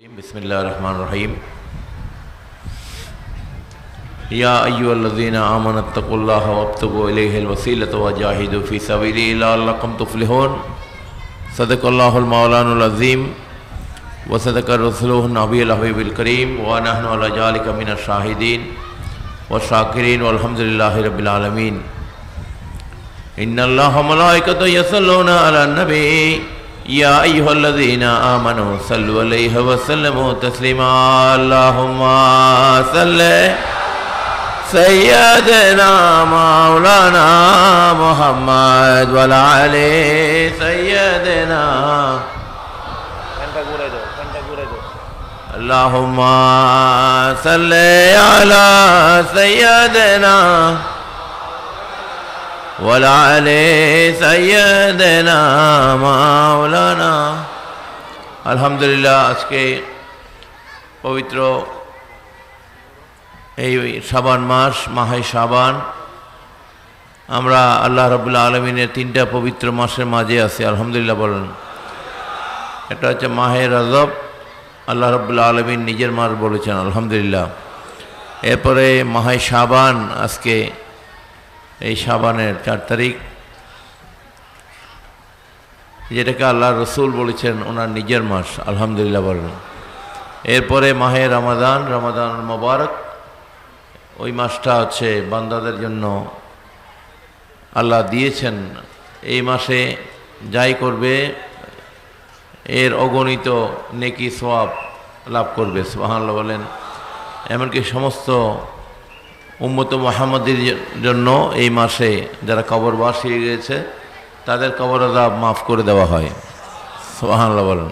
بسم الله الرحمن الرحيم. يا أيها الذين آمنوا اتقوا الله وابتغوا إليه الوسيلة وجاهدوا في سبيله لعلكم تفلحون. صدق الله المولان العظيم وصدق رسوله النبي الحبيب الكريم. ونحن على ذلك من الشاهدين والشاكرين والحمد لله رب العالمين. إن الله ملائكته يصلون على النبي. يا أيها الذين آمنوا صلوا عليه وسلموا تسليما اللهم صل سيدنا مولانا محمد وعلى علي سيدنا اللهم صل على سيدنا ওয়ালালে সাইয়্যিদানা মাওলানা আলহামদুলিল্লাহ, আজকে পবিত্র এই শাবান মাস, মাহে শাবান। আমরা আল্লাহ রবুল্লা আলমিনের তিনটা পবিত্র মাসের মাঝে আছি, আলহামদুলিল্লাহ বলেন। এটা হচ্ছে মাহে রাজব, আল্লাহ রবুল্লা আলমিন নিজের মাস বলেছেন, আলহামদুলিল্লাহ। এরপরে মাহে শাবান, আজকে এই সাবানের চার তারিখ। যেটাকে আল্লাহ রসুল বলেছেন, ওনার নিজের মাস, আলহামদুলিল্লাহ বলেন। এরপরে মাহে রমাদান রমাদান মোবারক। ওই মাসটা হচ্ছে বান্দাদের জন্য আল্লাহ দিয়েছেন। এই মাসে যাই করবে, এর অগণিত নেকি সোয়াব লাভ করবে সোহান্লা বলেন। এমনকি সমস্ত উম্মত মোহাম্মদের জন্য এই মাসে যারা কবরবাস হয়ে গিয়েছে, তাদের কবর আদাব মাফ করে দেওয়া হয়। সোহান্লা বলেন।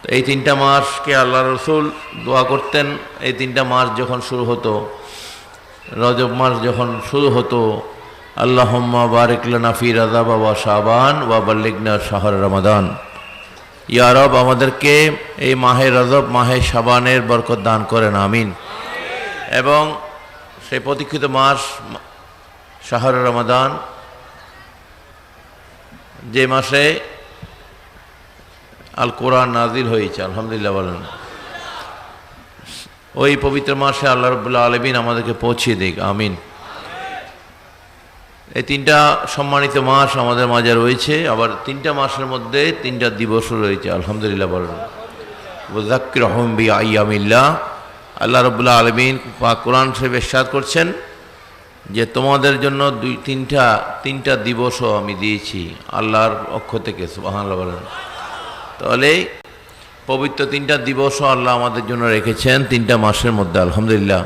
তো এই তিনটা মাসকে আল্লাহ রসুল দোয়া করতেন, এই তিনটা মাস যখন শুরু হতো, রজব মাস যখন শুরু হতো, আল্লাহম্মা বারিকলানা ফি রাজা বাবা শাহবান ওয়া বাল্লিগনা শাহর রমাদান। ইয়ারব আমাদেরকে এই মাহে রজব, মাহে শাবানের বরকত দান করেন, আমিন। এবং সেই প্রতীক্ষিত মাস শাহর রমাদান। যে মাসে আল কোরআন নাজিল হয়েছে, আলহামদুলিল্লাহ বলেন। ওই পবিত্র মাসে আল্লাহ রবুল্লাহ আলমিন আমাদেরকে পৌঁছিয়ে দিক, আমিন। এই তিনটা সম্মানিত মাস আমাদের মাঝে রয়েছে, আবার তিনটা মাসের মধ্যে তিনটা দিবসও রয়েছে, আলহামদুলিল্লাহ বলেন। মুজাক্কির রহমবি আয়ামিল্লা আল্লাহ রবুল্লা আলমিন বা কোরআন সাহেব এরশাদ করছেন যে তোমাদের জন্য দুই, তিনটা তিনটা দিবসও আমি দিয়েছি আল্লাহর পক্ষ থেকে সুবাহান্লাহ বলেন। তাহলে পবিত্র তিনটা দিবসও আল্লাহ আমাদের জন্য রেখেছেন, তিনটা মাসের মধ্যে, আলহামদুলিল্লাহ।